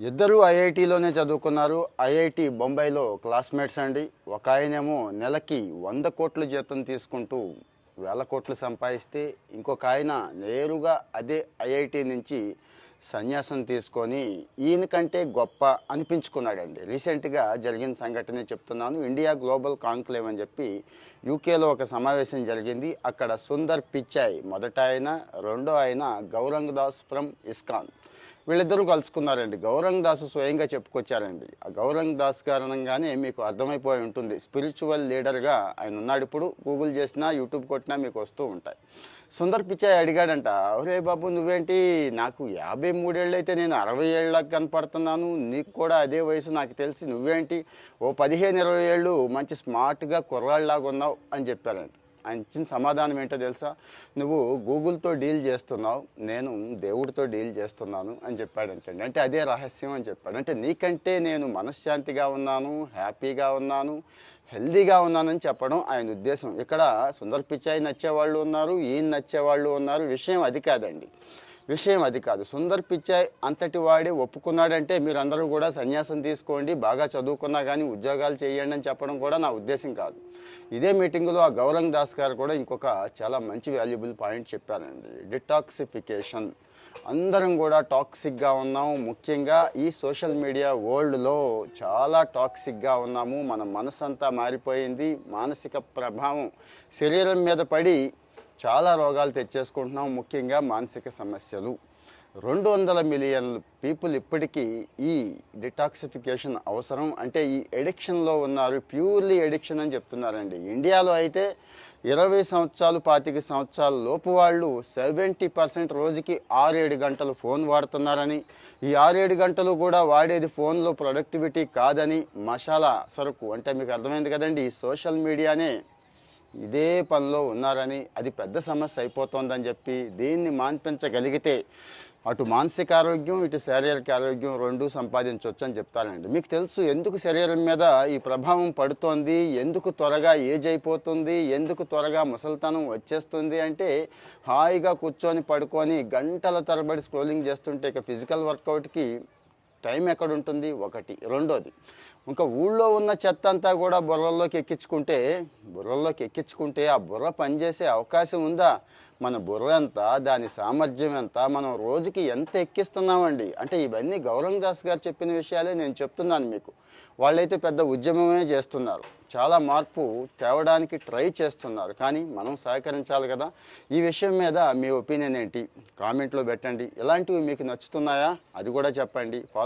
ఇద్దరు ఐఐటిలోనే చదువుకున్నారు. ఐఐటి బొంబాయిలో క్లాస్మేట్స్ అండి. ఒక ఆయనేమో నెలకి వంద కోట్ల జీతం తీసుకుంటూ వేల కోట్లు సంపాదిస్తే ఇంకొక ఆయన నేరుగా అదే ఐఐటి నుంచి సన్యాసం తీసుకొని ఈయన కంటే గొప్ప అనిపించుకున్నాడండి. రీసెంట్గా జరిగిన సంఘటనే చెప్తున్నాను. ఇండియా గ్లోబల్ కాంక్లేవ్ అని చెప్పి యూకేలో ఒక సమావేశం జరిగింది. అక్కడ సుందర్ పిచ్చాయ్ మొదట ఆయన రెండో ఆయన గౌరంగ్ దాస్ ఫ్రమ్ ఇస్కాన్. వీళ్ళిద్దరూ కలుసుకున్నారండి. గౌరంగ్ దాస్ స్వయంగా చెప్పుకొచ్చారండి. ఆ గౌరంగ్ దాస్ కారణంగానే మీకు అర్థమైపోయి ఉంటుంది. స్పిరిచువల్ లీడర్గా ఆయన ఉన్నాడు ఇప్పుడు. గూగుల్ చేసినా యూట్యూబ్ కొట్టినా మీకు వస్తూ ఉంటాయి. సుందర్ పిచ్చాయ్ అడిగాడంట ఒరే బాబు నువ్వేంటి? నాకు యాభై మూడేళ్ళు అయితే నేను అరవై ఏళ్ళకి కనపడుతున్నాను. నీకు కూడా అదే వయసు నాకు తెలిసి నువ్వేంటి? ఓ పదిహేను ఇరవై ఏళ్ళు మంచి స్మార్ట్గా కుర్రాళ్ళలాగా ఉన్నావు అని చెప్పారంట. ఆయన ఇచ్చిన సమాధానం ఏంటో తెలుసా? నువ్వు గూగుల్తో డీల్ చేస్తున్నావు నేను దేవుడితో డీల్ చేస్తున్నాను అని చెప్పాడంటండి. అంటే అదే రహస్యం అని చెప్పాడు. అంటే నీకంటే నేను మనశ్శాంతిగా ఉన్నాను హ్యాపీగా ఉన్నాను హెల్దీగా ఉన్నానని చెప్పడం ఆయన ఉద్దేశం. ఇక్కడ సుందర్ పిచ్చాయి నచ్చేవాళ్ళు ఉన్నారు ఈయన నచ్చేవాళ్ళు ఉన్నారు విషయం అది కాదండి. విషయం అది కాదు. సుందర్ పిచ్చాయ్ అంతటి వాడే ఒప్పుకున్నాడంటే మీరందరూ కూడా సన్యాసం తీసుకోండి బాగా చదువుకున్నా కానీ ఉద్యోగాలు చేయండి అని చెప్పడం కూడా నా ఉద్దేశం కాదు. ఇదే మీటింగులో ఆ గౌరంగ్ దాస్ గారు కూడా ఇంకొక చాలా మంచి వాల్యుబుల్ పాయింట్ చెప్పారండి. డిటాక్సిఫికేషన్. అందరం కూడా టాక్సిక్గా ఉన్నాము ముఖ్యంగా ఈ సోషల్ మీడియా వరల్డ్లో చాలా టాక్సిక్గా ఉన్నాము. మన మనసంతా మారిపోయింది. మానసిక ప్రభావం శరీరం మీద పడి చాలా రోగాలు తెచ్చేసుకుంటున్నాం ముఖ్యంగా మానసిక సమస్యలు. రెండు వందల మిలియన్ పీపుల్ ఇప్పటికీ ఈ డిటాక్సిఫికేషన్ అవసరం. అంటే ఈ ఎడిక్షన్లో ఉన్నారు ప్యూర్లీ ఎడిక్షన్ అని చెప్తున్నారండి. ఇండియాలో అయితే ఇరవై సంవత్సరాలు పాతిక సంవత్సరాల లోపు వాళ్ళు సెవెంటీ పర్సెంట్ రోజుకి ఆరేడు గంటలు ఫోన్ వాడుతున్నారని ఈ ఆరేడు గంటలు కూడా వాడేది ఫోన్లో ప్రొడక్టివిటీ కాదని మసాలా సరుకు. అంటే మీకు అర్థమైంది కదండి ఈ సోషల్ మీడియానే ఇదే పనిలో ఉన్నారని అది పెద్ద సమస్య అయిపోతోందని చెప్పి దీన్ని మాన్పించగలిగితే అటు మానసిక ఆరోగ్యం ఇటు శారీరక ఆరోగ్యం రెండు సంపాదించవచ్చు అని చెప్తారండి. మీకు తెలుసు ఎందుకు శరీరం మీద ఈ ప్రభావం పడుతోంది? ఎందుకు త్వరగా ఏజ్ అయిపోతుంది? ఎందుకు త్వరగా ముసలితనం వచ్చేస్తుంది? అంటే హాయిగా కూర్చొని పడుకొని గంటల తరబడి స్క్రోలింగ్ చేస్తుంటే ఇక ఫిజికల్ వర్కౌట్కి టైం ఎక్కడ ఉంటుంది ఒకటి. రెండోది ఇంకా ఊళ్ళో ఉన్న చెత్త అంతా కూడా బుర్రల్లోకి ఎక్కించుకుంటే బుర్రల్లోకి ఎక్కించుకుంటే ఆ బుర్ర పనిచేసే అవకాశం ఉందా? మన బుర్ర ఎంత? దాని సామర్థ్యం ఎంత? మనం రోజుకి ఎంత ఎక్కిస్తున్నామండి? అంటే ఇవన్నీ గౌరంగ్ దాస్ గారు చెప్పిన విషయాలే నేను చెప్తున్నాను మీకు. వాళ్ళైతే పెద్ద ఉద్యమమే చేస్తున్నారు. చాలా మార్పు తేవడానికి ట్రై చేస్తున్నారు. కానీ మనం సహకరించాలి కదా? ఈ విషయం మీద మీ ఒపీనియన్ ఏంటి? కామెంట్లో పెట్టండి. ఇలాంటివి మీకు నచ్చుతున్నాయా? అది కూడా చెప్పండి. ఫాలో